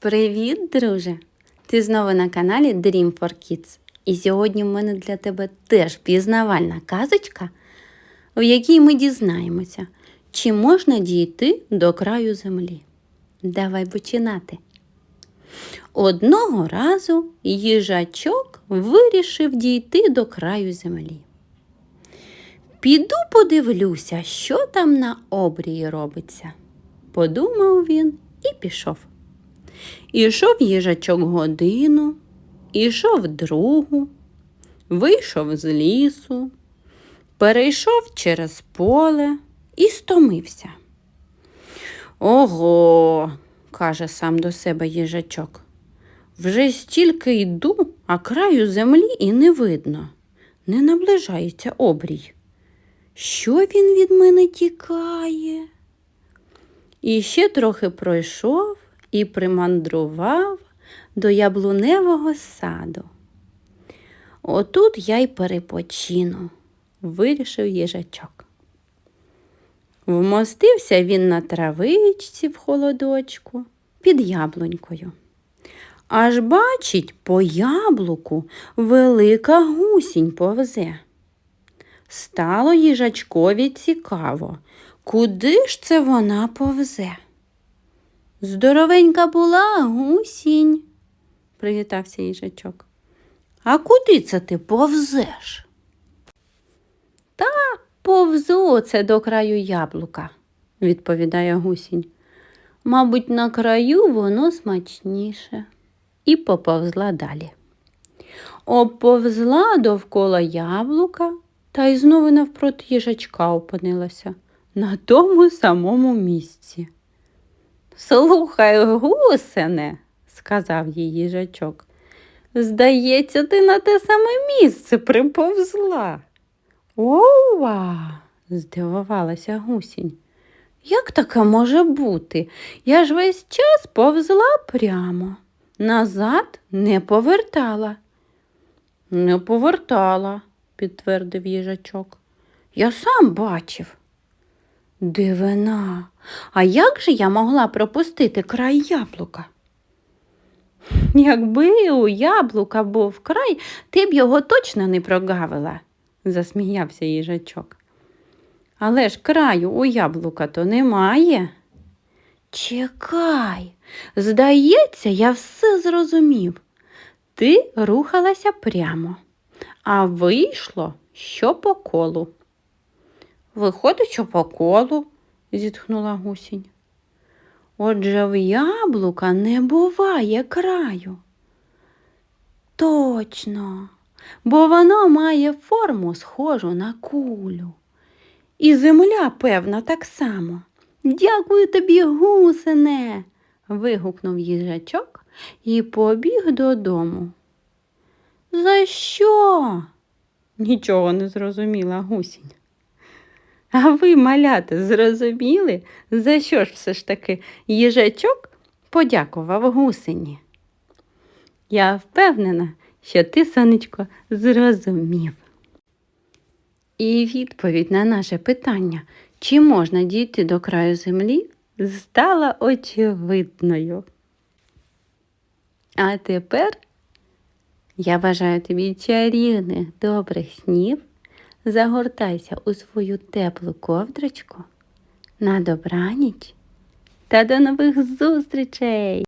Привіт, друже! Ти знову на каналі Dream for Kids. І сьогодні в мене для тебе теж пізнавальна казочка, в якій ми дізнаємося, чи можна дійти до краю землі. Давай починати. Одного разу їжачок вирішив дійти до краю землі. Піду подивлюся, що там на обрії робиться. Подумав він і пішов. Ішов їжачок годину, ішов другу, вийшов з лісу, перейшов через поле і стомився. Ого, каже сам до себе їжачок. Вже стільки йду, а краю землі і не видно. Не наближається обрій. Що він від мене тікає? І ще трохи пройшов і примандрував до яблуневого саду. Отут я й перепочину, вирішив їжачок. Вмостився він на травичці в холодочку під яблунькою. Аж бачить, по яблуку велика гусінь повзе. Стало їжачкові цікаво, куди ж це вона повзе. Здоровенька була гусінь, привітався їжачок. А куди це ти повзеш? Та повзу оце до краю яблука, відповідає гусінь. Мабуть, на краю воно смачніше. І поповзла далі. Оповзла довкола яблука та й знову навпроти їжачка опинилася на тому самому місці. Слухай, гусене, сказав їй їжачок. Здається, ти на те саме місце приповзла. Ова, здивувалася гусінь. Як таке може бути? Я ж весь час повзла прямо, назад не повертала. Не повертала, підтвердив їжачок. Я сам бачив. Дивина, а як же я могла пропустити край яблука? Якби у яблука був край, ти б його точно не прогавила, засміявся їжачок. Але ж краю у яблука то немає. Чекай, здається, я все зрозумів. Ти рухалася прямо, а вийшло, що по колу. Виходить, що по колу, зітхнула гусінь. Отже, в яблука не буває краю. Точно, бо воно має форму схожу на кулю. І земля, певно, так само. Дякую тобі, гусене. вигукнув їжачок і побіг додому. За що? Нічого не зрозуміла гусінь. А ви, малята, зрозуміли, за що ж все ж таки їжачок подякував гусені? Я впевнена, що ти, сонечко, зрозумів. І відповідь на наше питання, чи можна дійти до краю землі, стала очевидною. А тепер я бажаю тобі чарівних добрих снів. Загортайся у свою теплу ковдрочку на добраніч та до нових зустрічей!